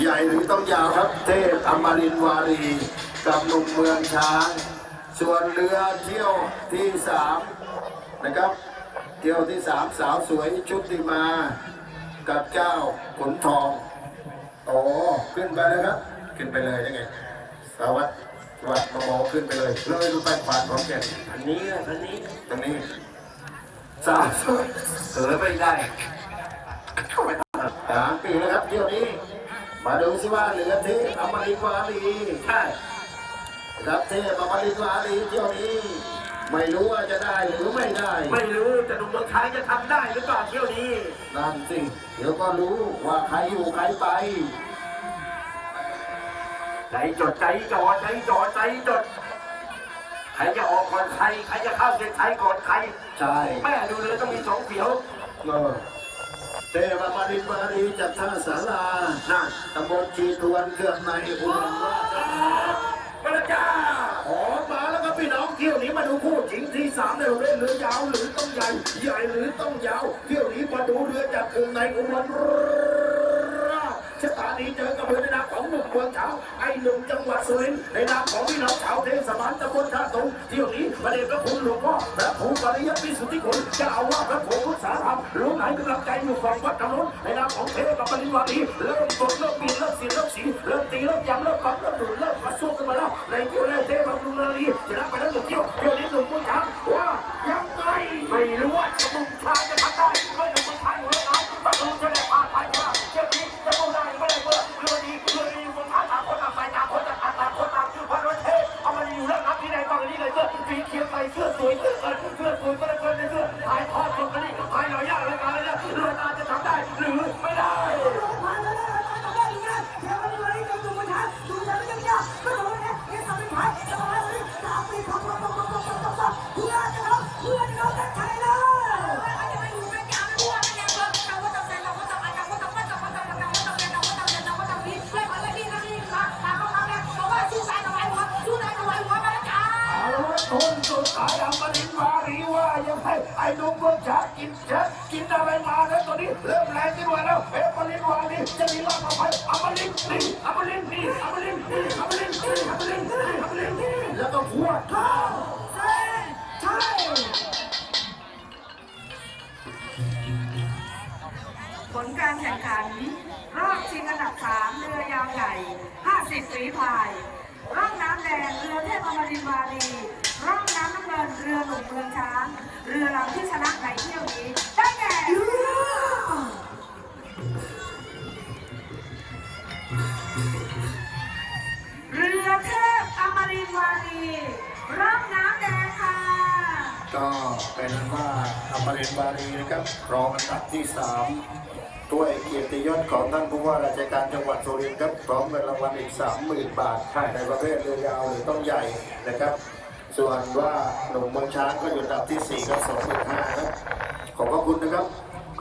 ใหญ่หรือต้องยาวครับเทพอมรินทร์วารีกับหนุ่มเมืองช้างส่วนเรือเที่ยวที่สามนะครับ เที่ยวที่สามสาวสวยชุติมา กับเจ้าขนทองโอ้ขึ้นไปเลยครับ ขึ้นไปเลยยังไงสวัสดิ์วัดมโมขึ้นไปเลยเลยดูไปขวานของแก่นอันนี้อะอันนี้ตรงนี้สาวสวยเออไม่ได้ สามปีแล้วครับเที่ยวนี้ มาดูสิว่าเหลือเทพอมรินทร์วารีใช่ครับเทพอมรินทร์วารีเที่ยวนี้ ไม่รู้ว่าจะได้หรือไม่ได้ ไม่รู้แต่หนุ่มเมืองไทยจะทำได้หรือเปล่าเที่ยวนี้ นั่นสิเดี๋ยวก็รู้ว่าใครอยู่ใครไปใจจดใจจ่อใจจ่อใจจดใครจะออกก่อนใครใครจะเข้าเส้นชัยก่อนใครใช่แม่ดูเลยต้องมีสองเสียวเออเทพอมรินทร์วารีจากท่าสารา นั่นตำบลชีตวนเครื่องในอุบลราชมาแล้วจ้าขอมาแล้วก็พี่น้องเที่ยวนี้มาดูคู่จริงที่สามในเระเภทเรือยาวหรือต้องใหญ่ใหญ่หรือต้องยาวเที่ยวนี้มาดูเรือจากเครื่องในอุบลราชธานีเจอกับเรือ เมืองเช้าไอ้หนุ่มจังหวัดสุรินทร์ในนามของพี่น้องชาวเทศบาลตำบลท่าตงเที่ยวนี้ประเด็นพระคุณหลวงพ่อพระครูปริยัติวิสุทธิคุณเจะเอาว่าพระครูพุทธสาธรรมรู้ไหนกำลังใจอยู่ฝั่งวัดกำลังในนามของเทพกับปริวารีเริ่มกดเริ่มบินเริ่มเสียเริ่มสีเริ่มตีเริ่มยำเริ่มปักเริ่มดุเริ่มกระสู้กันมาแล้วในเที่ยวแรกเทพกับปริวารีชนะไปแล้วหนึ่งเที่ยวเที่ยวนี้หนุ่มผู้ชางว่ายังไงไม่รู้ว่าจะมุ่งชาย ใายอมรินทร์วารีว่ายังไงไอ้หนุ่มเมืองช้างกินเช็ดกินอะไรมาแล้วตอนนี้เริ่มแรงขึ้นมาแล้วเอ๊ะมรินวารีจะมีรอบต่อไปอมรินทร์นี่อมรินทร์นี่อมรินทร์นี่อมรินทร์นี่อมรินทร์นี่อมรินนี่แล้วก็หัวเข้าใช่ผลการแข่งขัน รอบชิงอันดับสามเรือยาวใหญ่ 50ฝีพาย ก็เป็นว่าอมรินบารีนะครับรองอันดับที่สามด้วยเกียรติยศของท่านผู้ว่าราชการจังหวัดสุรินทร์ครับพร้อมเงินรางวัลอีกสามหมื่นบาทในประเภทเรือยาวหรือต้องใหญ่นะครับ ส่วนว่าหนุ่มเมืองช้างก็อยู่อันดับที่สี่ครับสองหมื่นห้าครับขอบพระคุณนะครับ